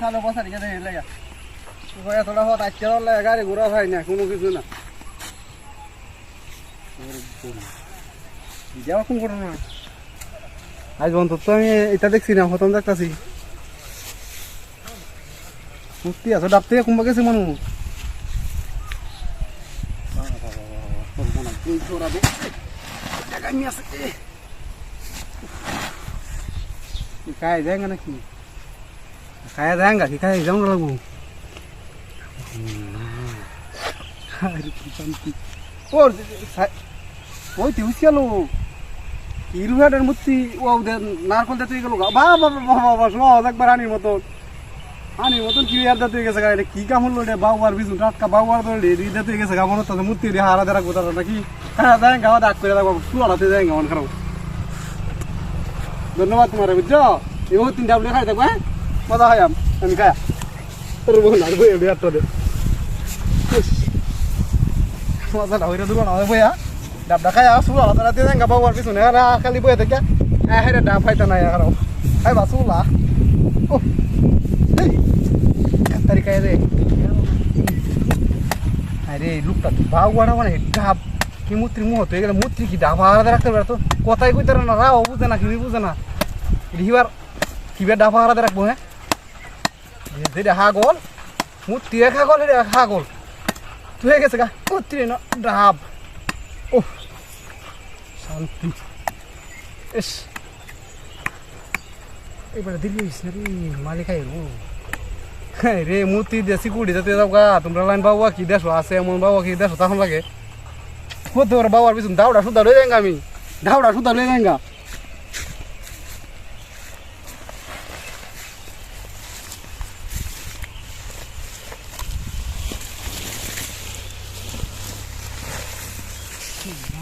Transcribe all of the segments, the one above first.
সালো বসা দিকে দেখে লেগা এতটা হত আজকে গাড়ি ঘোরা হয় না কোনো কিছু না যাওয়া কোন ঘটনা আজ অন্তত আমি এটা দেখছি না হতম দেখতাছি মূর্তি আছে ডাব থেকে কুম্বা গেছে মানুষ খাই যায় নাকি খায়া যাঙ্গা কি খাই যাও লাগবো। আরে কি শান্তি ওর ওই তুই মূর্তি? ও নারকল দিতে গেল বা বাবা বাবা সহজ একবার আনির মতন। আনির মতন কি আর দিতে গেছে গা? এটা কি কাম হলো রে? বাউবার বিজু টাটকা বাউবার তো রে। দিতে গেছে গা, মনে হচ্ছে মূর্তি রে হারা দেরা কোথা নাকি? হ্যাঁ দেন গাওয়া ডাক করে রাখব সুয়ালাতে দেন গাওয়ান খারাপ। ধন্যবাদ তোমার, বুঝছ? এবার তিনটা আপনি খাই থাকব হ্যাঁ? মজা হয় আম আমি খায়া। তোর বোন আর বই এবার তো দে মজাটা হইরে দুটো না বইয়া। ডাবটা খায়া সুলা হাতে রাতে দেন গাবা ওর পিছনে আর খালি বইয়া থেকে হ্যাঁ হ্যাঁ ডাব ফাইটা নাই আর আই বা সুলা ও এই কাতারি খাই রে আরে লুকটা বাউ গড়া মানে ডাব। কি মূর্তি মুহ হয়ে গেলে মূর্তি কি ডাব আলাদা রাখতে পারে তো? কথাই কইতে না রাও বুঝে না কি বুঝে না। হিবার কিবা ডাব আলাদা রাখব হ্যাঁ? হাগল হাগল এটা এক হাগল তুই গেছে গা মূর্তি না? ডাব। ও শান্তি। এস এবারে দিল্লি রে মালিক আই ও। হ্যাঁ রে মূর্তি দেশি কুড়ি যাতে যাও গা, তোমরা লাইন বাবা কি দেশো আছে, এমন বাবা কি দেশো তখন লাগে। হতে বাবার পিছন দাউডা সুদা লয়ে যাঙ্গা আমি। দাউডা সুদা যাঙ্গা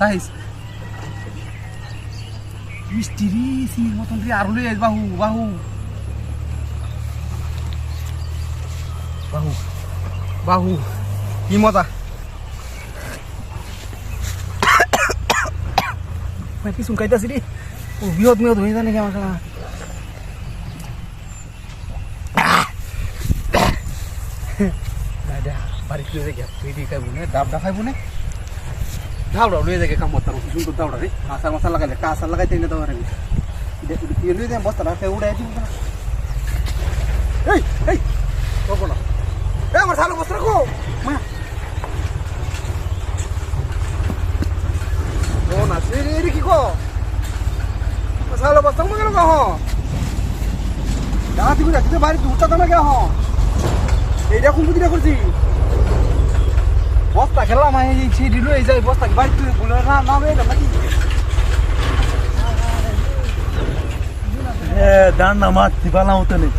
তাইস? মিষ্টি রে সির মতন রে আর লই বাহু বাহু। বাহু বাহু, কি মজা। ভাই পিছন কাইতাছি রে। ও বিহত মিহত হয়ে যায় নাকি আমার সাথে বাড়িতে লয়ে যাই তুই দিয়ে খাইবো না ডাবটা খাইবো না। ডাবটা লয়ে যাই কাম করতাম কি সুন্দর ডাবটা রে। আসার মশা লাগাইলে কাঁচার লাগাইতে না তোমার আমি লয়ে যাই বস্তাটা খেয়ে উড়াই দিব না এই এই কখন এ, আমার সালো বস্তা রাখো। মা। ও না রে রে কি কো? সালো বস্তা মনে গেল কহ দাঁড়াতে করে রাখতে বাড়ি দুটা গে হ এইটা কোন? বুদ্ধিটা করছি বস্তা খেলাম আমি এই ছিটি লয়ে যাই বস্তা বাড়ি তুই বলে না না এটা নাকি? দান না মাছ পালাম তো নেই